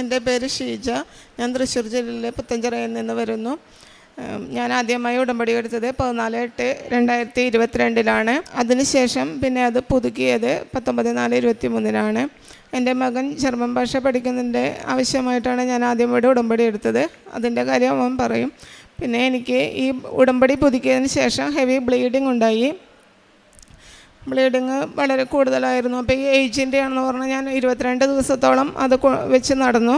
എന്റെ പേര് ഷീജ. ഞാൻ തൃശ്ശൂർ ജില്ലയിലെ പുത്തഞ്ചിറയിൽ നിന്ന് വരുന്നു. ഞാൻ ആദ്യമായി ഉടമ്പടി എടുത്തത് പതിനാല് എട്ട് രണ്ടായിരത്തി ഇരുപത്തിരണ്ടിലാണ് അതിനുശേഷം പിന്നെ അത് പുതുക്കിയത് പത്തൊമ്പത് നാല് ഇരുപത്തി മൂന്നിനാണ് എന്റെ മകൻ ജർമ്മൻ ഭാഷ പഠിക്കുന്നതിന്റെ ആവശ്യമായിട്ടാണ് ഞാൻ ആദ്യം ഇവിടെ ഉടമ്പടി എടുത്തത്. അതിന്റെ കാര്യം അവൻ പറയും. പിന്നെ എനിക്ക് ഈ ഉടമ്പടി പുതുക്കിയതിന് ശേഷം ഹെവി ബ്ലീഡിങ് ഉണ്ടായി. ബ്ലീഡിങ് വളരെ കൂടുതലായിരുന്നു. അപ്പോൾ ഈ ഏജിന്റെ ആണെന്ന് പറഞ്ഞാൽ ഞാൻ ഇരുപത്തിരണ്ട് ദിവസത്തോളം അത് വെച്ച് നടന്നു.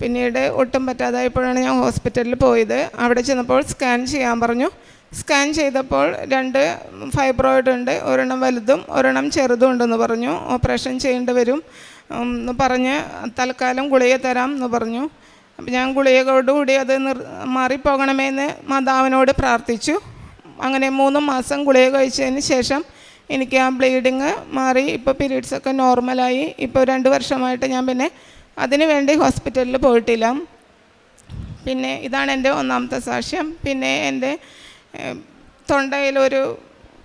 പിന്നീട് ഒട്ടും പറ്റാതായപ്പോഴാണ് ഞാൻ ഹോസ്പിറ്റലിൽ പോയത്. അവിടെ ചെന്നപ്പോൾ സ്കാൻ ചെയ്യാൻ പറഞ്ഞു. സ്കാൻ ചെയ്തപ്പോൾ രണ്ട് ഫൈബ്രോയിഡ് ഉണ്ട് ഒരെണ്ണം വലുതും ഒരെണ്ണം ചെറുതും ഉണ്ടെന്ന് പറഞ്ഞു. ഓപ്പറേഷൻ ചെയ്യേണ്ടി വരും എന്ന് പറഞ്ഞ് തൽക്കാലം ഗുളിക തരാം എന്ന് പറഞ്ഞു. അപ്പം ഞാൻ ഗുളികയോടുകൂടി അത് നിർ മാറിപ്പോകണമെന്ന് മാതാവിനോട് പ്രാർത്ഥിച്ചു. അങ്ങനെ മൂന്ന് മാസം ഗുളിക കഴിച്ചതിന് ശേഷം എനിക്ക് ആ ബ്ലീഡിങ് മാറി. ഇപ്പോൾ പീരീഡ്സൊക്കെ നോർമലായി ഇപ്പോൾ രണ്ട് വർഷമായിട്ട് ഞാൻ പിന്നെ അതിന് വേണ്ടി ഹോസ്പിറ്റലിൽ പോയിട്ടില്ല. പിന്നെ ഇതാണ് എന്റെ ഒന്നാമത്തെ സാക്ഷ്യം. പിന്നെ എന്റെ തൊണ്ടയിലൊരു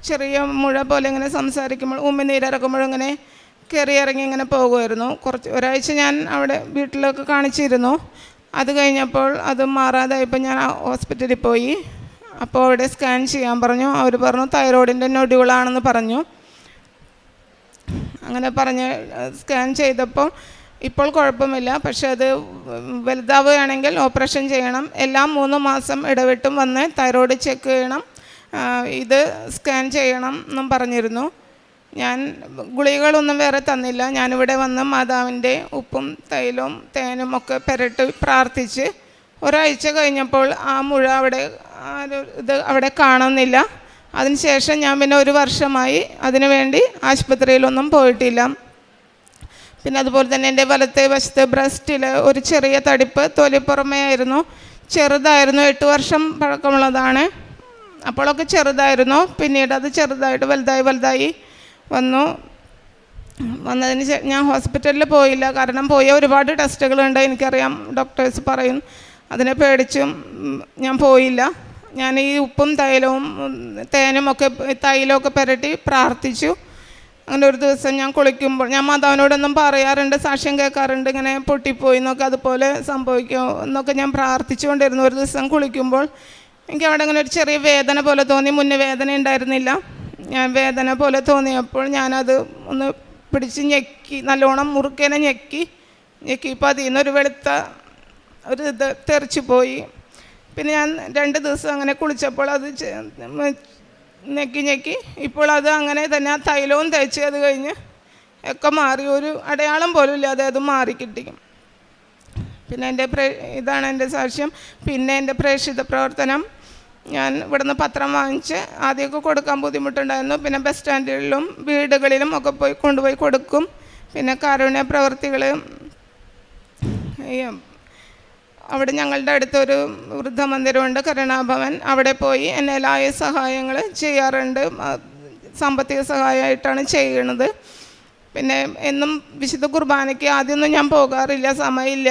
ചെറിയ മുഴ പോലെ ഇങ്ങനെ സംസാരിക്കുമ്പോൾ ഉമ്മിനീരിറക്കുമ്പോൾ ഇങ്ങനെ കയറി ഇറങ്ങി ഇങ്ങനെ പോകുമായിരുന്നു. കുറച്ച് ഒരാഴ്ച ഞാൻ അവിടെ വീട്ടിലൊക്കെ കാണിച്ചിരുന്നു. അത് കഴിഞ്ഞപ്പോൾ അത് മാറാതായപ്പോൾ ഞാൻ ഹോസ്പിറ്റലിൽ പോയി. അപ്പോൾ അവിടെ സ്കാൻ ചെയ്യാൻ പറഞ്ഞു. അവർ പറഞ്ഞു തൈറോയിഡിന്റെ നൊഡ്യൂളാണെന്ന് പറഞ്ഞു. അങ്ങനെ പറഞ്ഞ് സ്കാൻ ചെയ്തപ്പോൾ ഇപ്പോൾ കുഴപ്പമില്ല. പക്ഷെ അത് വലുതാവുകയാണെങ്കിൽ ഓപ്പറേഷൻ ചെയ്യണം. എല്ലാ മൂന്ന് മാസം ഇടവിട്ടും വന്ന് തൈറോയിഡ് ചെക്ക് ചെയ്യണം. ഇത് സ്കാൻ ചെയ്യണം എന്നും പറഞ്ഞിരുന്നു. ഞാൻ ഗുളികകളൊന്നും വേറെ തന്നില്ല. ഞാനിവിടെ വന്ന് മാതാവിന്റെ ഉപ്പും തൈലവും തേനും ഒക്കെ പെരട്ടി പ്രാർത്ഥിച്ച് ഒരാഴ്ച കഴിഞ്ഞപ്പോൾ ആ മുഴ അവിടെ ഇത് അവിടെ കാണുന്നില്ല. അതിനുശേഷം ഞാൻ പിന്നെ ഒരു വർഷമായി അതിനു വേണ്ടി ആശുപത്രിയിലൊന്നും പോയിട്ടില്ല. പിന്നെ അതുപോലെ തന്നെ എന്റെ വലത്തെ വശത്ത് ബ്രസ്റ്റിൽ ഒരു ചെറിയ തടിപ്പ് തൊലിപ്പുറമേ ആയിരുന്നു. ചെറുതായിരുന്നു എട്ട് വർഷം പഴക്കമുള്ളതാണ്. അപ്പോഴൊക്കെ ചെറുതായിരുന്നു. പിന്നീട് അത് ചെറുതായിട്ട് വലുതായി വലുതായി വന്നു. വന്നതിന് ഞാൻ ഹോസ്പിറ്റലിൽ പോയില്ല. കാരണം പോയ ഒരുപാട് ടെസ്റ്റുകളുണ്ട്. എനിക്കറിയാം ഡോക്ടേഴ്സ് പറയും അതിനെ പേടിച്ചും ഞാൻ പോയില്ല. ഞാൻ ഈ ഉപ്പും തൈലവും തേനും ഒക്കെ തൈലമൊക്കെ പുരട്ടി പ്രാർത്ഥിച്ചു. അങ്ങനെ ഒരു ദിവസം ഞാൻ കുളിക്കുമ്പോൾ ഞാൻ മാതാവിനോടൊന്നും പറയാറുണ്ട് സാക്ഷ്യം കേൾക്കാറുണ്ട് ഇങ്ങനെ പൊട്ടിപ്പോയി എന്നൊക്കെ അതുപോലെ സംഭവിക്കുമോ എന്നൊക്കെ ഞാൻ പ്രാർത്ഥിച്ചുകൊണ്ടിരുന്നു. ഒരു ദിവസം കുളിക്കുമ്പോൾ എനിക്ക് അവിടെ ഇങ്ങനെ ഒരു ചെറിയ വേദന പോലെ തോന്നി മുന്നേ വേദന ഉണ്ടായിരുന്നില്ല. ഞാൻ വേദന പോലെ തോന്നിയപ്പോൾ ഞാനത് ഒന്ന് പിടിച്ച് ഞെക്കി നല്ലോണം മുറുക്കേനെ ഞെക്കി ഞെക്കിയപ്പോൾ അതിൽ നിന്നൊരു വെളുത്ത ഒരു ഇത് തെറിച്ചു പോയി. പിന്നെ ഞാൻ രണ്ട് ദിവസം അങ്ങനെ കുളിച്ചപ്പോൾ അത് ഞെക്കി ഞെക്കി ഇപ്പോൾ അത് അങ്ങനെ തന്നെ ആ തൈലവും തേച്ച് അത് കഴിഞ്ഞ് ഒക്കെ മാറി. ഒരു അടയാളം പോലും ഇല്ലാതെ അത് മാറിക്കിട്ടി. പിന്നെ എന്റെ പ്രേ ഇതാണ് എന്റെ സാക്ഷ്യം. പിന്നെ എന്റെ പ്രേക്ഷിത പ്രവർത്തനം. ഞാൻ ഇവിടുന്ന് പത്രം വാങ്ങിച്ച് ആദ്യമൊക്കെ കൊടുക്കാൻ ബുദ്ധിമുട്ടുണ്ടായിരുന്നു. പിന്നെ ബസ് സ്റ്റാൻഡുകളിലും വീടുകളിലും ഒക്കെ പോയി കൊണ്ടുപോയി കൊടുക്കും. പിന്നെ കാരുണ്യ പ്രവർത്തികൾ ഈ അവിടെ ഞങ്ങളുടെ അടുത്തൊരു വൃദ്ധമന്ദിരമുണ്ട് കരുണാഭവൻ. അവിടെ പോയി എന്നേലായ സഹായങ്ങൾ ചെയ്യാറുണ്ട്. സാമ്പത്തിക സഹായമായിട്ടാണ് ചെയ്യുന്നത് പിന്നെ എന്നും വിശുദ്ധ കുർബാനയ്ക്ക് ആദ്യമൊന്നും ഞാൻ പോകാറില്ല സമയമില്ല.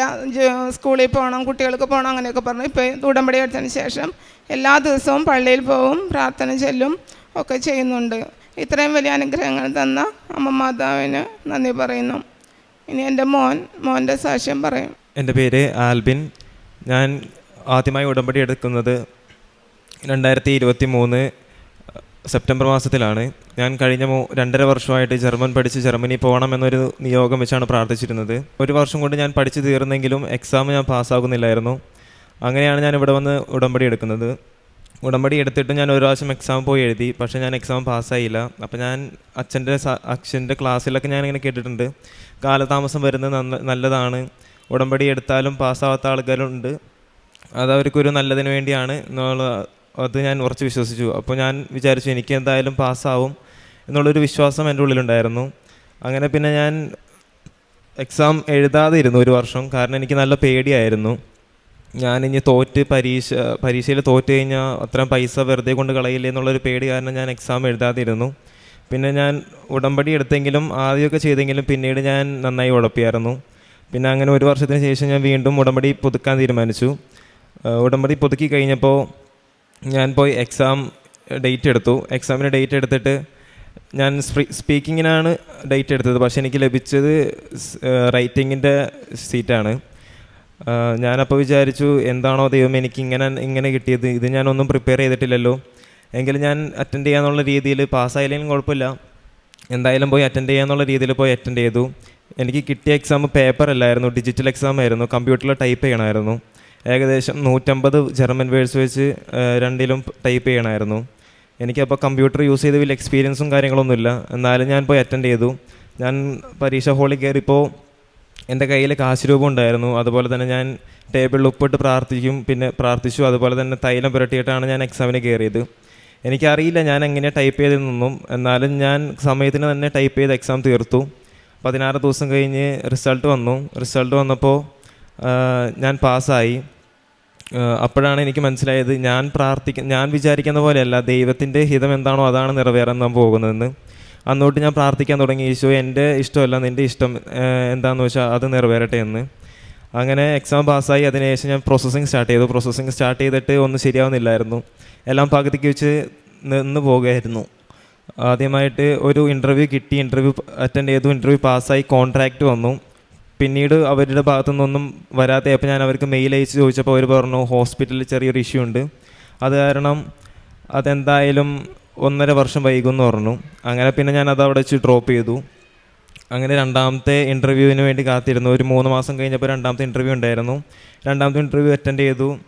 സ്കൂളിൽ പോകണം കുട്ടികൾക്ക് പോകണം അങ്ങനെയൊക്കെ പറഞ്ഞു. ഇപ്പോൾ ഉടമ്പടി എടുത്തതിന് ശേഷം എല്ലാ ദിവസവും പള്ളിയിൽ പോവും പ്രാർത്ഥന ചെല്ലും ഒക്കെ ചെയ്യുന്നുണ്ട്. ഇത്രയും വലിയ അനുഗ്രഹങ്ങൾ തന്ന അമ്മ മാതാവിന് നന്ദി പറയുന്നു. ഇനി എന്റെ മോൻ മോന്റെ സാക്ഷ്യം പറയും. എന്റെ പേര് ആൽബിൻ ഞാൻ ആദ്യമായി ഉടമ്പടി എടുക്കുന്നത് രണ്ടായിരത്തി ഇരുപത്തി മൂന്ന് സെപ്റ്റംബർ മാസത്തിലാണ്. ഞാൻ കഴിഞ്ഞ രണ്ടര വർഷമായിട്ട് ജർമ്മൻ പഠിച്ച് ജർമ്മനി പോകണം എന്നൊരു നിയോഗം വെച്ചാണ് പ്രാർത്ഥിച്ചിരുന്നത്. ഒരു വർഷം കൊണ്ട് ഞാൻ പഠിച്ചു തീർന്നെങ്കിലും എക്സാം ഞാൻ പാസ്സാകുന്നില്ലായിരുന്നു. അങ്ങനെയാണ് ഞാൻ ഇവിടെ വന്ന് ഉടമ്പടി എടുക്കുന്നത്. ഉടമ്പടി എടുത്തിട്ട് ഞാൻ ഒരു പ്രാവശ്യം എക്സാം പോയി എഴുതി പക്ഷേ ഞാൻ എക്സാം പാസ്സായില്ല. അപ്പോൾ ഞാൻ അച്ഛന്റെ അച്ഛന്റെ ക്ലാസ്സിലൊക്കെ ഞാൻ ഇങ്ങനെ കേട്ടിട്ടുണ്ട്. കാലതാമസം വരുന്നത് നല്ലതാണ്. ഉടമ്പടി എടുത്താലും പാസ്സാവാത്ത ആൾക്കാരുണ്ട് അത് അവർക്കൊരു നല്ലതിന് വേണ്ടിയാണ് എന്നുള്ള അത് ഞാൻ ഉറച്ച് വിശ്വസിച്ചു. അപ്പോൾ ഞാൻ വിചാരിച്ചു എനിക്ക് എന്തായാലും പാസ്സാവും എന്നുള്ളൊരു വിശ്വാസം എന്റെ ഉള്ളിലുണ്ടായിരുന്നു. അങ്ങനെ പിന്നെ ഞാൻ എക്സാം എഴുതാതെ ഇരുന്നു ഒരു വർഷം. കാരണം എനിക്ക് നല്ല പേടിയായിരുന്നു. ഞാൻ ഇനി തോറ്റ് പരീക്ഷ പരീക്ഷയിൽ തോറ്റ് കഴിഞ്ഞാൽ അത്രയും പൈസ വെറുതെ കൊണ്ട് കളയില്ലേ എന്നുള്ളൊരു പേടി കാരണം ഞാൻ എക്സാം എഴുതാതിരുന്നു. പിന്നെ ഞാൻ ഉടമ്പടി എടുത്തെങ്കിലും ആദ്യമൊക്കെ ചെയ്തെങ്കിലും പിന്നീട് ഞാൻ നന്നായി ഉഴപ്പിയായിരുന്നു. പിന്നെ അങ്ങനെ ഒരു വർഷത്തിന് ശേഷം ഞാൻ വീണ്ടും ഉടമ്പടി പുതുക്കാൻ തീരുമാനിച്ചു. ഉടമ്പടി പുതുക്കി കഴിഞ്ഞപ്പോൾ ഞാൻ പോയി എക്സാം ഡേറ്റ് എടുത്തു. എക്സാമിന് ഡേറ്റ് എടുത്തിട്ട് ഞാൻ സ്പീക്കിങ്ങിനാണ് ഡേറ്റ് എടുത്തത്. പക്ഷെ എനിക്ക് ലഭിച്ചത് റൈറ്റിങ്ങിന്റെ സീറ്റാണ് ഞാനപ്പോൾ വിചാരിച്ചു എന്താണോ ദൈവം എനിക്ക് ഇങ്ങനെ ഇങ്ങനെ കിട്ടിയത്. ഇത് ഞാനൊന്നും പ്രിപ്പയർ ചെയ്തിട്ടില്ലല്ലോ. എങ്കിലും ഞാൻ അറ്റൻഡ് ചെയ്യാന്നുള്ള രീതിയിൽ പാസ്സായില്ലെങ്കിലും കുഴപ്പമില്ല. എന്തായാലും പോയി അറ്റൻഡ് ചെയ്യാന്നുള്ള രീതിയിൽ പോയി അറ്റൻഡ് ചെയ്തു. എനിക്ക് കിട്ടിയ എക്സാം പേപ്പർ അല്ലായിരുന്നു ഡിജിറ്റൽ എക്സാം ആയിരുന്നു കമ്പ്യൂട്ടറിൽ ടൈപ്പ് ചെയ്യണമായിരുന്നു. ഏകദേശം നൂറ്റമ്പത് ജർമ്മൻ വേഴ്സ് വെച്ച് രണ്ടിലും ടൈപ്പ് ചെയ്യണമായിരുന്നു. എനിക്കപ്പോൾ കമ്പ്യൂട്ടർ യൂസ് ചെയ്ത് വലിയ എക്സ്പീരിയൻസും കാര്യങ്ങളൊന്നുമില്ല. എന്നാലും ഞാൻ പോയി അറ്റൻഡ് ചെയ്തു. ഞാൻ പരീക്ഷ ഹാളിൽ കയറിയപ്പോൾ എന്റെ കയ്യിൽ കാശ് രൂപം ഉണ്ടായിരുന്നു. അതുപോലെ തന്നെ ഞാൻ ടേബിളിൽ ഉപ്പിട്ട് പ്രാർത്ഥിക്കും പിന്നെ പ്രാർത്ഥിച്ചു. അതുപോലെ തന്നെ തൈലം പുരട്ടിയിട്ടാണ് ഞാൻ എക്സാമിന് കയറിയത്. എനിക്കറിയില്ല ഞാൻ എങ്ങനെ ടൈപ്പ് ചെയ്തതെന്നൊന്നും. എന്നാലും ഞാൻ സമയത്തിന് തന്നെ ടൈപ്പ് ചെയ്ത് എക്സാം തീർത്തു. പതിനാറ് ദിവസം കഴിഞ്ഞ് റിസൾട്ട് വന്നു. റിസൾട്ട് വന്നപ്പോൾ ഞാൻ പാസ്സായി. അപ്പോഴാണ് എനിക്ക് മനസ്സിലായത് ഞാൻ പ്രാർത്ഥിക്ക ഞാൻ വിചാരിക്കുന്ന പോലെയല്ല ദൈവത്തിന്റെ ഹിതം എന്താണോ അതാണ് നിറവേറാൻ നാം പോകുന്നതെന്ന്. അന്നോട്ട് ഞാൻ പ്രാർത്ഥിക്കാൻ തുടങ്ങി ഈശോ എന്റെ ഇഷ്ടമല്ല നിന്റെ ഇഷ്ടം എന്താണെന്ന് വെച്ചാൽ അത് നിറവേറട്ടെ എന്ന്. അങ്ങനെ എക്സാം പാസ്സായി അതിനുശേഷം ഞാൻ പ്രോസസ്സിങ് സ്റ്റാർട്ട് ചെയ്തു. പ്രോസസ്സിങ് സ്റ്റാർട്ട് ചെയ്തിട്ട് ഒന്നും ശരിയാവുന്നില്ലായിരുന്നു. എല്ലാം പകുതിക്ക് വെച്ച് നിന്ന് പോകുമായിരുന്നു ആദ്യമായിട്ട് ഒരു ഇന്റർവ്യൂ കിട്ടി. ഇന്റർവ്യൂ അറ്റൻഡ് ചെയ്തു. ഇന്റർവ്യൂ പാസ്സായി. കോൺട്രാക്റ്റ് വന്നു. പിന്നീട് അവരുടെ ഭാഗത്തു നിന്നൊന്നും വരാത്തപ്പോൾ ഞാൻ അവർക്ക് മെയിൽ അയച്ച് ചോദിച്ചപ്പോൾ അവർ പറഞ്ഞു ഹോസ്പിറ്റലിൽ ചെറിയൊരു ഇഷ്യൂ ഉണ്ട്. അത് കാരണം അതെന്തായാലും ഒന്നര വർഷം വൈകുമെന്ന് പറഞ്ഞു. അങ്ങനെ പിന്നെ ഞാൻ അത് അവിടെ വെച്ച് ഡ്രോപ്പ് ചെയ്തു. അങ്ങനെ രണ്ടാമത്തെ ഇന്റർവ്യൂവിന് വേണ്ടി കാത്തിരുന്നു. ഒരു മൂന്ന് മാസം കഴിഞ്ഞപ്പോൾ രണ്ടാമത്തെ ഇന്റർവ്യൂ ഉണ്ടായിരുന്നു. രണ്ടാമത്തെ ഇന്റർവ്യൂ അറ്റൻഡ് ചെയ്തു.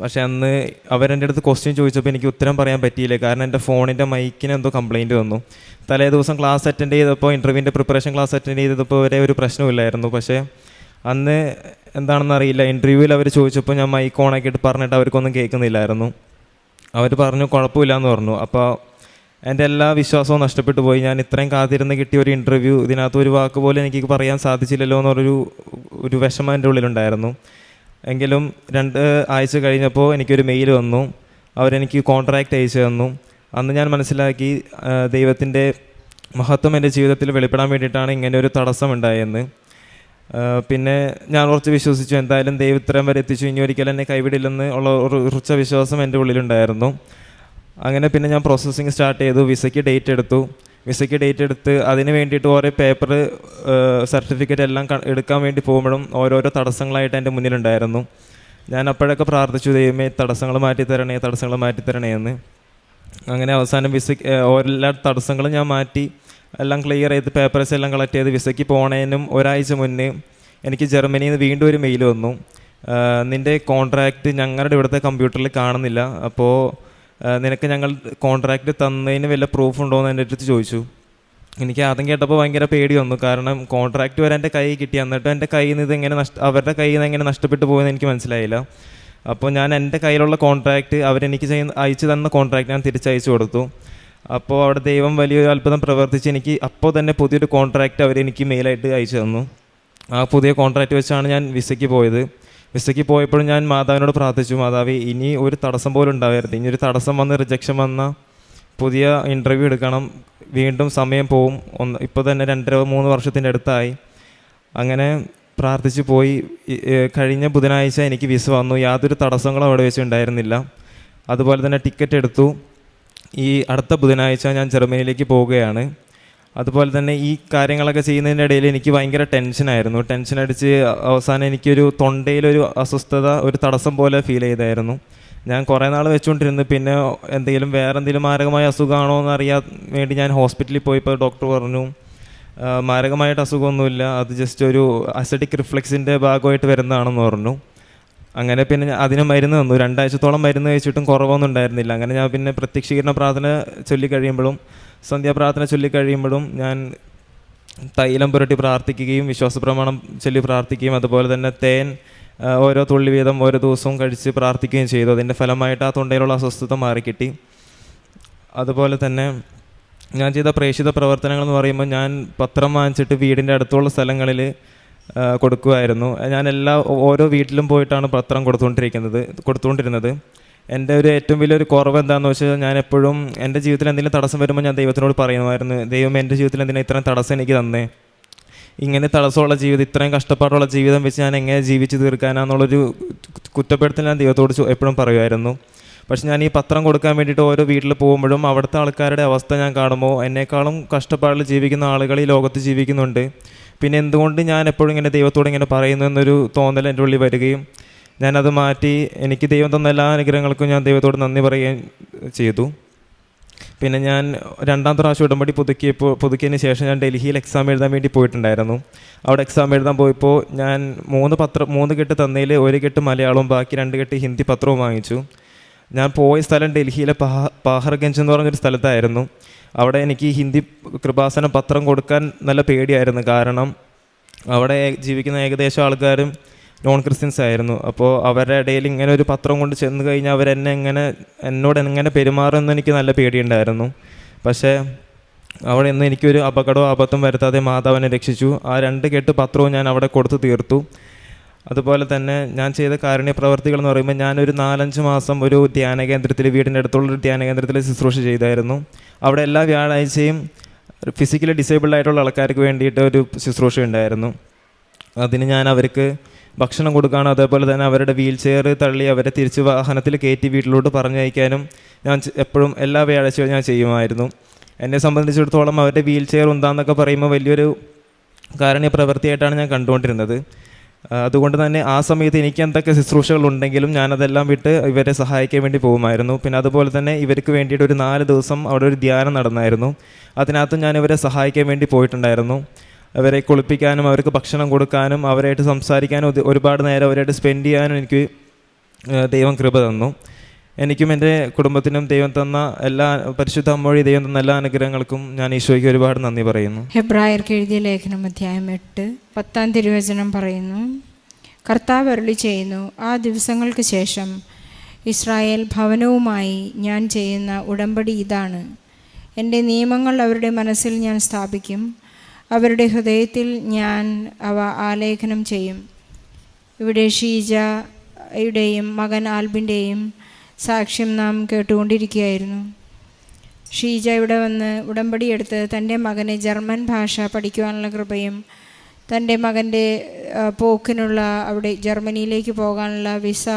പക്ഷെ അന്ന് അവരെന്റെ അടുത്ത് ക്വസ്റ്റ്യൻ ചോദിച്ചപ്പോൾ എനിക്ക് ഉത്തരം പറയാൻ പറ്റിയില്ല. കാരണം എന്റെ ഫോണിന്റെ മൈക്കിന് എന്തോ കംപ്ലയിന്റ് വന്നു. തലേ ദിവസം ക്ലാസ് അറ്റൻഡ് ചെയ്തപ്പോൾ ഇന്റർവ്യൂവിന്റെ പ്രിപ്പറേഷൻ ക്ലാസ് അറ്റൻഡ് ചെയ്തപ്പോൾ വരെ ഒരു പ്രശ്നമില്ലായിരുന്നു പക്ഷേ അന്ന് എന്താണെന്ന് അറിയില്ല. ഇന്റർവ്യൂവിൽ അവർ ചോദിച്ചപ്പോൾ ഞാൻ മൈക്ക് ഓൺ ആക്കിയിട്ട് പറഞ്ഞിട്ട് അവർക്കൊന്നും കേൾക്കുന്നില്ലായിരുന്നു. അവർ പറഞ്ഞു കുഴപ്പമില്ല എന്ന് പറഞ്ഞു. അപ്പോൾ എന്റെ എല്ലാ വിശ്വാസവും നഷ്ടപ്പെട്ടു പോയി. ഞാൻ ഇത്രയും കാത്തിരുന്ന് കിട്ടിയ ഒരു ഇന്റർവ്യൂ ഇതിനകത്ത് ഒരു വാക്ക് പോലും എനിക്ക് പറയാൻ സാധിച്ചില്ലല്ലോ എന്നൊരു ഒരു വിഷമം എന്റെ ഉള്ളിലുണ്ടായിരുന്നു. എങ്കിലും രണ്ട് ആഴ്ച കഴിഞ്ഞപ്പോൾ എനിക്കൊരു മെയിൽ വന്നു. അവരെനിക്ക് കോൺട്രാക്റ്റ് അയച്ചു തന്നു. അന്ന് ഞാൻ മനസ്സിലാക്കി ദൈവത്തിന്റെ മഹത്വം എന്റെ ജീവിതത്തിൽ വെളിപ്പെടാൻ വേണ്ടിയിട്ടാണ് ഇങ്ങനെ ഒരു തടസ്സം ഉണ്ടായെന്ന്. പിന്നെ ഞാൻ കുറച്ച് വിശ്വസിച്ചു എന്തായാലും ദൈവം ഇത്രയും വരെ എത്തിച്ചു. ഇനി ഒരിക്കലും എന്നെ കൈവിടില്ലെന്ന് ഉള്ള ഉറച്ച വിശ്വാസം എന്റെ ഉള്ളിലുണ്ടായിരുന്നു. അങ്ങനെ പിന്നെ ഞാൻ പ്രോസസ്സിങ് സ്റ്റാർട്ട് ചെയ്തു വിസയ്ക്ക് ഡേറ്റ് എടുത്തു. വിസയ്ക്ക് ഡേറ്റ് എടുത്ത് അതിന് വേണ്ടിയിട്ട് ഓരോ പേപ്പർ സർട്ടിഫിക്കറ്റ് എല്ലാം എടുക്കാൻ വേണ്ടി പോകുമ്പോഴും ഓരോരോ തടസ്സങ്ങളായിട്ട് എന്റെ മുന്നിലുണ്ടായിരുന്നു. ഞാൻ അപ്പോഴൊക്കെ പ്രാർത്ഥിച്ചു ദൈവമേ തടസ്സങ്ങൾ മാറ്റി തരണേ തടസ്സങ്ങൾ മാറ്റി തരണേ എന്ന്. അങ്ങനെ അവസാനം വിസയ്ക്ക് എല്ലാ തടസ്സങ്ങളും ഞാൻ മാറ്റി എല്ലാം ക്ലിയർ ചെയ്ത് പേപ്പേഴ്സ് എല്ലാം കളക്ട് ചെയ്ത് വിസയ്ക്ക് പോണേനും ഒരാഴ്ച മുന്നേ എനിക്ക് ജർമ്മനിയിൽ നിന്ന് വീണ്ടും ഒരു മെയിൽ വന്നു. നിന്റെ കോൺട്രാക്റ്റ് ഞങ്ങളുടെ ഇവിടുത്തെ കമ്പ്യൂട്ടറിൽ കാണുന്നില്ല. അപ്പോൾ നിനക്ക് ഞങ്ങൾ കോൺട്രാക്റ്റ് തന്നതിന് വല്ല പ്രൂഫ് ഉണ്ടോ എന്ന് എന്റെ അടുത്ത് ചോദിച്ചു. എനിക്ക് ആദ്യം കേട്ടപ്പോൾ ഭയങ്കര പേടി വന്നു. കാരണം കോൺട്രാക്റ്റ് വരെ എന്റെ കൈ കിട്ടി. എന്നിട്ട് എന്റെ കയ്യിൽ നിന്ന് ഇത് എങ്ങനെ നഷ്ട അവരുടെ കയ്യിൽ നിന്ന് എങ്ങനെ നഷ്ടപ്പെട്ടു പോയെന്ന് എനിക്ക് മനസ്സിലായില്ല. അപ്പോൾ ഞാൻ എന്റെ കയ്യിലുള്ള കോൺട്രാക്റ്റ് അവരെനിക്ക് ചെയ്യുന്ന അയച്ചു തന്ന കോൺട്രാക്റ്റ് ഞാൻ തിരിച്ചയച്ചു കൊടുത്തു. അപ്പോൾ അവിടെ ദൈവം വലിയൊരു അത്ഭുതം പ്രവർത്തിച്ച് എനിക്ക് അപ്പോൾ തന്നെ പുതിയൊരു കോൺട്രാക്റ്റ് അവരെനിക്ക് മെയിലായിട്ട് അയച്ചു തന്നു. ആ പുതിയ കോൺട്രാക്റ്റ് വെച്ചാണ് ഞാൻ വിസയ്ക്ക് പോയത്. വിസയ്ക്ക് പോയപ്പോഴും ഞാൻ മാതാവിനോട് പ്രാർത്ഥിച്ചു മാതാവ് ഇനി ഒരു തടസ്സം പോലും ഉണ്ടാവരുത്. ഇനി ഒരു തടസ്സം വന്ന് റിജക്ഷൻ വന്ന പുതിയ ഇന്റർവ്യൂ എടുക്കണം. വീണ്ടും സമയം പോവും. ഒന്ന് ഇപ്പോൾ തന്നെ രണ്ടര മൂന്ന് വർഷത്തിന്റെ അടുത്തായി. അങ്ങനെ പ്രാർത്ഥിച്ചു പോയി. കഴിഞ്ഞ ബുധനാഴ്ച എനിക്ക് വിസ വന്നു. യാതൊരു തടസ്സങ്ങളും അവിടെ വെച്ച് ഉണ്ടായിരുന്നില്ല. അതുപോലെ തന്നെ ടിക്കറ്റ് എടുത്തു. ഈ അടുത്ത ബുധനാഴ്ച ഞാൻ ജർമ്മനിയിലേക്ക് പോവുകയാണ്. അതുപോലെ തന്നെ ഈ കാര്യങ്ങളൊക്കെ ചെയ്യുന്നതിന്റെ ഇടയിൽ എനിക്ക് ഭയങ്കര ടെൻഷനായിരുന്നു ടെൻഷൻ അടിച്ച് അവസാനം എനിക്കൊരു തൊണ്ടയിലൊരു അസ്വസ്ഥത ഒരു തടസ്സം പോലെ ഫീൽ ചെയ്തായിരുന്നു. ഞാൻ കുറേ നാൾ വെച്ചുകൊണ്ടിരുന്നു. പിന്നെ എന്തെങ്കിലും വേറെ എന്തെങ്കിലും മാരകമായ അസുഖമാണോ എന്ന് അറിയാൻ വേണ്ടി ഞാൻ ഹോസ്പിറ്റലിൽ പോയിപ്പോൾ ഡോക്ടർ പറഞ്ഞു "ആ, മാരകമായിട്ട് അസുഖമൊന്നുമില്ല. അത് ജസ്റ്റ് ഒരു അസഡിക് റിഫ്ലെക്സിന്റെ ഭാഗമായിട്ട് വരുന്നതാണെന്ന് പറഞ്ഞു. അങ്ങനെ പിന്നെ അതിന് മരുന്ന് തന്നു. രണ്ടാഴ്ചത്തോളം മരുന്ന് കഴിച്ചിട്ടും കുറവൊന്നും ഉണ്ടായിരുന്നില്ല. അങ്ങനെ ഞാൻ പിന്നെ പ്രത്യക്ഷീകരണ പ്രാർത്ഥന ചൊല്ലി കഴിയുമ്പോഴും സന്ധ്യാപ്രാർത്ഥന ചൊല്ലിക്കഴിയുമ്പോഴും ഞാൻ തൈലം പുരട്ടി പ്രാർത്ഥിക്കുകയും വിശ്വാസപ്രമാണം ചൊല്ലി പ്രാർത്ഥിക്കുകയും അതുപോലെ തന്നെ തേൻ ഓരോ തുള്ളി വീതം ഓരോ ദിവസവും കഴിച്ച് പ്രാർത്ഥിക്കുകയും ചെയ്തു. അതിന്റെ ഫലമായിട്ട് ആ തൊണ്ടയിലുള്ള അസ്വസ്ഥത മാറിക്കിട്ടി. അതുപോലെ തന്നെ ഞാൻ ചെയ്ത പ്രേക്ഷിത പ്രവർത്തനങ്ങൾ എന്ന് പറയുമ്പോൾ ഞാൻ പത്രം വാങ്ങിച്ചിട്ട് വീടിന്റെ അടുത്തുള്ള സ്ഥലങ്ങളിൽ കൊടുക്കുമായിരുന്നു ഞാൻ എല്ലാ ഓരോ വീട്ടിലും പോയിട്ടാണ് പത്രം കൊടുത്തുകൊണ്ടിരിക്കുന്നത് കൊടുത്തുകൊണ്ടിരുന്നത്. എന്റെ ഒരു ഏറ്റവും വലിയൊരു കുറവ് എന്താണെന്ന് വെച്ചാൽ ഞാൻ എപ്പോഴും എന്റെ ജീവിതത്തിൽ എന്തെങ്കിലും തടസ്സം വരുമ്പോൾ ഞാൻ ദൈവത്തിനോട് പറയുമായിരുന്നു ദൈവം എന്റെ ജീവിതത്തിൽ എന്തിനാ ഇത്രയും തടസ്സം എനിക്ക് തന്നേ? ഇങ്ങനെ തടസ്സമുള്ള ജീവിതം ഇത്രയും കഷ്ടപ്പാടുള്ള ജീവിതം വെച്ച് ഞാൻ എങ്ങനെ ജീവിച്ചു തീർക്കാനാന്നുള്ളൊരു കുറ്റപ്പെടുത്തൽ ഞാൻ ദൈവത്തോട് എപ്പോഴും പറയുമായിരുന്നു. പക്ഷെ ഞാൻ ഈ പത്രം കൊടുക്കാൻ വേണ്ടിയിട്ട് ഓരോ വീട്ടിൽ പോകുമ്പോഴും അവിടുത്തെ ആൾക്കാരുടെ അവസ്ഥ ഞാൻ കാണുമ്പോൾ എന്നെക്കാളും കഷ്ടപ്പാടിൽ ജീവിക്കുന്ന ആളുകൾ ഈ ലോകത്ത് ജീവിക്കുന്നുണ്ട്. പിന്നെ എന്തുകൊണ്ട് ഞാൻ എപ്പോഴും ഇങ്ങനെ ദൈവത്തോട് ഇങ്ങനെ പറയുന്നു എന്നൊരു തോന്നൽ എന്റെ ഉള്ളിൽ വരികയും ഞാനത് മാറ്റി എനിക്ക് ദൈവം തന്ന എല്ലാ അനുഗ്രഹങ്ങൾക്കും ഞാൻ ദൈവത്തോട് നന്ദി പറയുകയും ചെയ്തു. പിന്നെ ഞാൻ രണ്ടാം പ്രാവശ്യം ഉടമ്പടി പുതുക്കിയപ്പോൾ പുതുക്കിയതിന് ശേഷം ഞാൻ ഡൽഹിയിൽ എക്സാം എഴുതാൻ വേണ്ടി പോയിട്ടുണ്ടായിരുന്നു. അവിടെ എക്സാം എഴുതാൻ പോയപ്പോൾ ഞാൻ മൂന്ന് പത്രം മൂന്ന് കെട്ട് തന്നതിൽ ഒരു കെട്ട് മലയാളവും ബാക്കി രണ്ട് കെട്ട് ഹിന്ദി പത്രവും വാങ്ങിച്ചു. ഞാൻ പോയ സ്ഥലം ഡൽഹിയിലെ പഹ പാഹർഗഞ്ച് എന്ന് പറഞ്ഞൊരു സ്ഥലത്തായിരുന്നു. അവിടെ എനിക്ക് ഹിന്ദി കൃപാസന പത്രം കൊടുക്കാൻ നല്ല പേടിയായിരുന്നു. കാരണം അവിടെ ജീവിക്കുന്ന ഏകദേശം ആൾക്കാരും നോൺ ക്രിസ്ത്യൻസ് ആയിരുന്നു. അപ്പോൾ അവരുടെ ഇടയിൽ ഇങ്ങനെ ഒരു പത്രം കൊണ്ട് ചെന്ന് കഴിഞ്ഞാൽ അവരെന്നെ എങ്ങനെ എന്നോട് എങ്ങനെ പെരുമാറുമെന്ന് എനിക്ക് നല്ല പേടിയുണ്ടായിരുന്നു. പക്ഷേ അവിടെ നിന്ന് എനിക്കൊരു അപകടമോ അബദ്ധം വരുത്താതെ മാതാവിനെ രക്ഷിച്ചു. ആ രണ്ട് കെട്ട് പത്രവും ഞാൻ അവിടെ കൊടുത്തു തീർത്തു. അതുപോലെ തന്നെ ഞാൻ ചെയ്ത കാരുണ്യ പ്രവർത്തികൾ എന്ന് പറയുമ്പോൾ ഞാനൊരു നാലഞ്ച് മാസം ഒരു ധ്യാന കേന്ദ്രത്തിൽ വീടിന്റെ അടുത്തുള്ളൊരു ധ്യാന കേന്ദ്രത്തിൽ ശുശ്രൂഷ ചെയ്തായിരുന്നു. അവിടെ എല്ലാ വ്യാഴാഴ്ചയും ഫിസിക്കലി ഡിസേബിൾഡ് ആയിട്ടുള്ള ആൾക്കാർക്ക് വേണ്ടിയിട്ട് ഒരു ശുശ്രൂഷ ഉണ്ടായിരുന്നു അതിന് ഞാൻ അവർക്ക് ഭക്ഷണം കൊടുക്കാനും അതേപോലെ തന്നെ അവരുടെ വീൽ ചെയർ തള്ളി അവരെ തിരിച്ച് വാഹനത്തിൽ കയറ്റി വീട്ടിലോട്ട് പറഞ്ഞയക്കാനും ഞാൻ എപ്പോഴും എല്ലാ വ്യാഴാഴ്ചയും ഞാൻ ചെയ്യുമായിരുന്നു. എന്നെ സംബന്ധിച്ചിടത്തോളം അവരുടെ വീൽ ചെയർ ഉണ്ടാന്നൊക്കെ പറയുമ്പോൾ വലിയൊരു കാരണീയ പ്രവൃത്തിയായിട്ടാണ് ഞാൻ കണ്ടുകൊണ്ടിരുന്നത്. അതുകൊണ്ട് തന്നെ ആ സമയത്ത് എനിക്ക് എന്തൊക്കെ ശുശ്രൂഷകൾ ഉണ്ടെങ്കിലും ഞാനതെല്ലാം വിട്ട് ഇവരെ സഹായിക്കാൻ വേണ്ടി പോകുമായിരുന്നു. പിന്നെ അതുപോലെ തന്നെ ഇവർക്ക് വേണ്ടിയിട്ട് ഒരു നാല് ദിവസം അവിടെ ഒരു ധ്യാനം നടന്നായിരുന്നു. അതിനകത്തും ഞാൻ ഇവരെ സഹായിക്കാൻ വേണ്ടി പോയിട്ടുണ്ടായിരുന്നു. അവരെ കുളിപ്പിക്കാനും അവർക്ക് ഭക്ഷണം കൊടുക്കാനും അവരായിട്ട് സംസാരിക്കാനും ഒരുപാട് നേരം അവരായിട്ട് സ്പെൻഡ് ചെയ്യാനും എനിക്ക് ദൈവം കൃപ തന്നു. എനിക്കും എന്റെ കുടുംബത്തിനും ദൈവം തന്ന എല്ലാ പരിശുദ്ധ അമ്മോഴി ദൈവം തന്ന എല്ലാ അനുഗ്രഹങ്ങൾക്കും ഞാൻ ഈശോയ്ക്ക് ഒരുപാട് നന്ദി പറയുന്നു. ഹെബ്രായർക്ക് എഴുതിയ ലേഖനം അധ്യായം എട്ട് പത്താം തിരുവചനം പറയുന്നു. കർത്താവ് അരുളി ചെയ്യുന്നു ആ ദിവസങ്ങൾക്ക് ശേഷം ഇസ്രായേൽ ഭവനവുമായി ഞാൻ ചെയ്യുന്ന ഉടമ്പടി ഇതാണ്. എന്റെ നിയമങ്ങൾ അവരുടെ മനസ്സിൽ ഞാൻ സ്ഥാപിക്കും. അവരുടെ ഹൃദയത്തിൽ ഞാൻ അവ ആലേഖനം ചെയ്യും. ഇവിടെ ഷീജയുടെയും മകൻ ആൽബിന്റെയും സാക്ഷ്യം നാം കേട്ടുകൊണ്ടിരിക്കുകയായിരുന്നു. ഷീജ ഇവിടെ വന്ന് ഉടമ്പടി എടുത്ത് തന്റെ മകനെ ജർമ്മൻ ഭാഷ പഠിക്കുവാനുള്ള കൃപയും തന്റെ മകന്റെ പോക്കിനുള്ള അവിടെ ജർമ്മനിയിലേക്ക് പോകാനുള്ള വിസ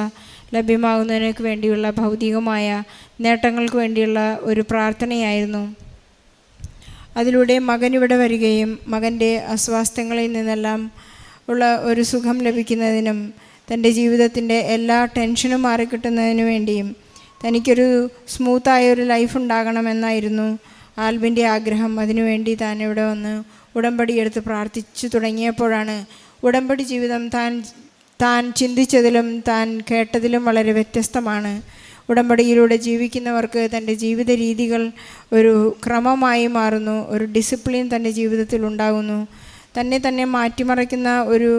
ലഭ്യമാകുന്നതിനൊക്കെ വേണ്ടിയുള്ള ഭൗതികമായ നേട്ടങ്ങൾക്ക് വേണ്ടിയുള്ള ഒരു പ്രാർത്ഥനയായിരുന്നു. അതിലൂടെ മകൻ ഇവിടെ വരികയും മകന്റെ അസ്വാസ്ഥ്യങ്ങളിൽ നിന്നെല്ലാം ഉള്ള ഒരു സുഖം ലഭിക്കുന്നതിനും തന്റെ ജീവിതത്തിന്റെ എല്ലാ ടെൻഷനും മാറിക്കിട്ടുന്നതിനു വേണ്ടിയും തനിക്കൊരു സ്മൂത്തായ ഒരു ലൈഫ് ഉണ്ടാകണമെന്നായിരുന്നു ആൽബിന്റെ ആഗ്രഹം. അതിനുവേണ്ടി താൻ ഇവിടെ വന്ന് ഉടമ്പടി എടുത്ത് പ്രാർത്ഥിച്ചു തുടങ്ങിയപ്പോഴാണ് ഉടമ്പടി ജീവിതം താൻ താൻ ചിന്തിച്ചതിലും താൻ കേട്ടതിലും വളരെ വ്യത്യസ്തമാണ്. ഉടമ്പടിയിലൂടെ ജീവിക്കുന്നവർക്ക് തന്റെ ജീവിത രീതികൾ ഒരു ക്രമമായി മാറുന്നു ഒരു ഡിസിപ്ലിൻ തന്റെ ജീവിതത്തിൽ ഉണ്ടാകുന്നു. തന്നെ തന്നെ മാറ്റിമറിക്കുന്ന ഒരു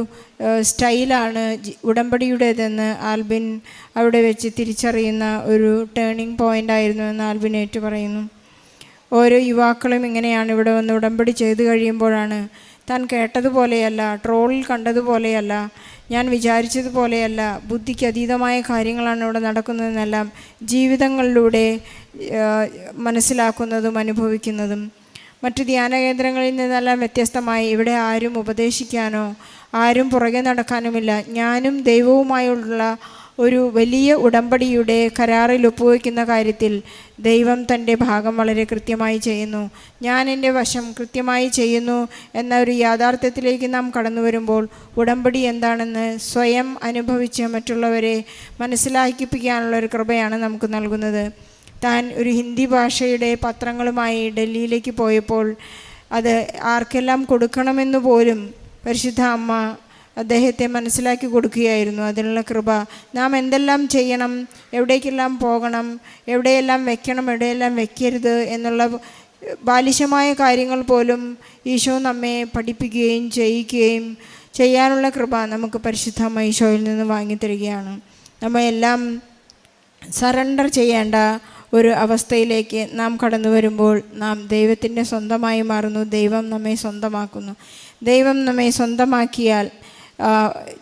സ്റ്റൈലാണ് ഉടമ്പടിയുടേതെന്ന് ആൽബിൻ അവിടെ വെച്ച് തിരിച്ചറിയുന്ന ഒരു ടേണിംഗ് പോയിന്റ് ആയിരുന്നു എന്ന് ആൽബിൻ ഏറ്റു പറയുന്നു ഓരോ യുവാക്കളും ഇങ്ങനെയാണ് ഇവിടെ വന്ന് ഉടമ്പടി ചെയ്തു കഴിയുമ്പോഴാണ് താൻ കേട്ടതുപോലെയല്ല ട്രോളിൽ കണ്ടതുപോലെയല്ല ഞാൻ വിചാരിച്ചതുപോലെയല്ല ബുദ്ധിക്ക് അതീതമായ കാര്യങ്ങളാണ് ഇവിടെ നടക്കുന്നതെന്നെല്ലാം ജീവിതങ്ങളിലൂടെ മനസ്സിലാക്കുന്നതും അനുഭവിക്കുന്നതും. മറ്റു ധ്യാന കേന്ദ്രങ്ങളിൽ നിന്നെല്ലാം വ്യത്യസ്തമായി ഇവിടെ ആരും ഉപദേശിക്കാനോ ആരും പുറകെ നടക്കാനുമില്ല. ഞാനും ദൈവവുമായുള്ള ഒരു വലിയ ഉടമ്പടിയുടെ കരാറിൽ ഒപ്പുവയ്ക്കുന്ന കാര്യത്തിൽ ദൈവം തന്റെ ഭാഗം വളരെ കൃത്യമായി ചെയ്യുന്നു. ഞാൻ എന്റെ വശം കൃത്യമായി ചെയ്യുന്നു എന്ന ഒരു യാഥാർത്ഥ്യത്തിലേക്ക് നാം കടന്നു വരുമ്പോൾ ഉടമ്പടി എന്താണെന്ന് സ്വയം അനുഭവിച്ച് മറ്റുള്ളവരെ മനസ്സിലാക്കിപ്പിക്കാനുള്ള ഒരു കൃപയാണ് നമുക്ക് നൽകുന്നത്. താൻ ഒരു ഹിന്ദി ഭാഷയുടെ പത്രങ്ങളുമായി ഡൽഹിയിലേക്ക് പോയപ്പോൾ അത് ആർക്കെല്ലാം കൊടുക്കണമെന്ന് പോലും പരിശുദ്ധ അമ്മ അദ്ദേഹത്തെ മനസ്സിലാക്കി കൊടുക്കുകയായിരുന്നു. അതിനുള്ള കൃപ. നാം എന്തെല്ലാം ചെയ്യണം? എവിടേക്കെല്ലാം പോകണം? എവിടെയെല്ലാം വെക്കണം? എവിടെയെല്ലാം വെക്കരുത്? എന്നുള്ള ബാലിശമായ കാര്യങ്ങൾ പോലും ഈശോ നമ്മെ പഠിപ്പിക്കുകയും ചെയ്യിക്കുകയും ചെയ്യാനുള്ള കൃപ നമുക്ക് പരിശുദ്ധ ഈശോയിൽ നിന്ന് വാങ്ങിത്തരികയാണ്. നമ്മയെല്ലാം സറണ്ടർ ചെയ്യേണ്ട ഒരു അവസ്ഥയിലേക്ക് നാം കടന്നു വരുമ്പോൾ നാം ദൈവത്തിന്റെ സ്വന്തമായി മാറുന്നു. ദൈവം നമ്മെ സ്വന്തമാക്കുന്നു. ദൈവം നമ്മെ സ്വന്തമാക്കിയാൽ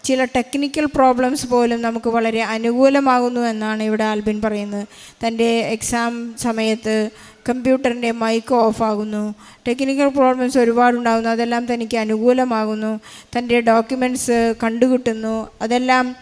ചില ടെക്നിക്കൽ പ്രോബ്ലംസ് പോലും നമുക്ക് വളരെ അനുകൂലമാകുന്നു എന്നാണ് ഇവിടെ ആൽബിൻ പറയുന്നത്. തന്റെ എക്സാം സമയത്ത് കമ്പ്യൂട്ടറിന്റെ മൈക്ക് ഓഫാകുന്നു ടെക്നിക്കൽ പ്രോബ്ലംസ് ഒരുപാടുണ്ടാകുന്നു. അതെല്ലാം തനിക്ക് അനുകൂലമാകുന്നു. തന്റെ ഡോക്യുമെന്റ്സ് കണ്ടുകിട്ടുന്നു. അതെല്ലാം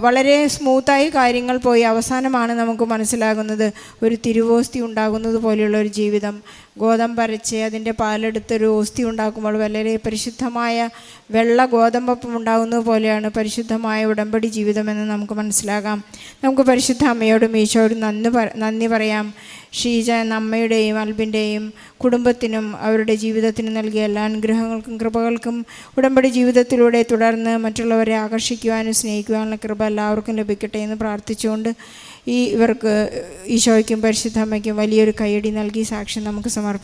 വളരെ സ്മൂത്തായി കാര്യങ്ങൾ പോയി അവസാനമാണ് നമുക്ക് മനസ്സിലാകുന്നത്. ഒരു തിരുവോസ്തി ഉണ്ടാകുന്നത് പോലെയുള്ള ഒരു ജീവിതം. ഗോതമ്പരച്ച് അതിന്റെ പാലെടുത്തൊരു ഓസ്തി ഉണ്ടാക്കുമ്പോൾ വളരെ പരിശുദ്ധമായ വെള്ള ഗോതമ്പപ്പം ഉണ്ടാകുന്നത് പോലെയാണ് പരിശുദ്ധമായ ഉടമ്പടി ജീവിതമെന്ന് നമുക്ക് മനസ്സിലാകാം. നമുക്ക് പരിശുദ്ധ അമ്മയോടും ഈശോടും നന്ദി നന്ദി പറയാം. ഷീജ എന്ന അമ്മയുടെയും അൽബിന്റെയും കുടുംബത്തിനും അവരുടെ ജീവിതത്തിനും നൽകിയ എല്ലാ അനുഗ്രഹങ്ങൾക്കും കൃപകൾക്കും ഉടമ്പടി ജീവിതത്തിലൂടെ തുടർന്ന് മറ്റുള്ളവരെ ആകർഷിക്കുവാനും സ്നേഹിക്കുവാനുള്ള കൃപ എല്ലാവർക്കും ലഭിക്കട്ടെ എന്ന് പ്രാർത്ഥിച്ചുകൊണ്ട് ഈ ഇവർക്ക് ഈശോയ്ക്കും പരിശുദ്ധമ്മയ്ക്കും വലിയൊരു കൈയടി നൽകി സാക്ഷ്യം നമുക്ക് സമർപ്പിക്കാം.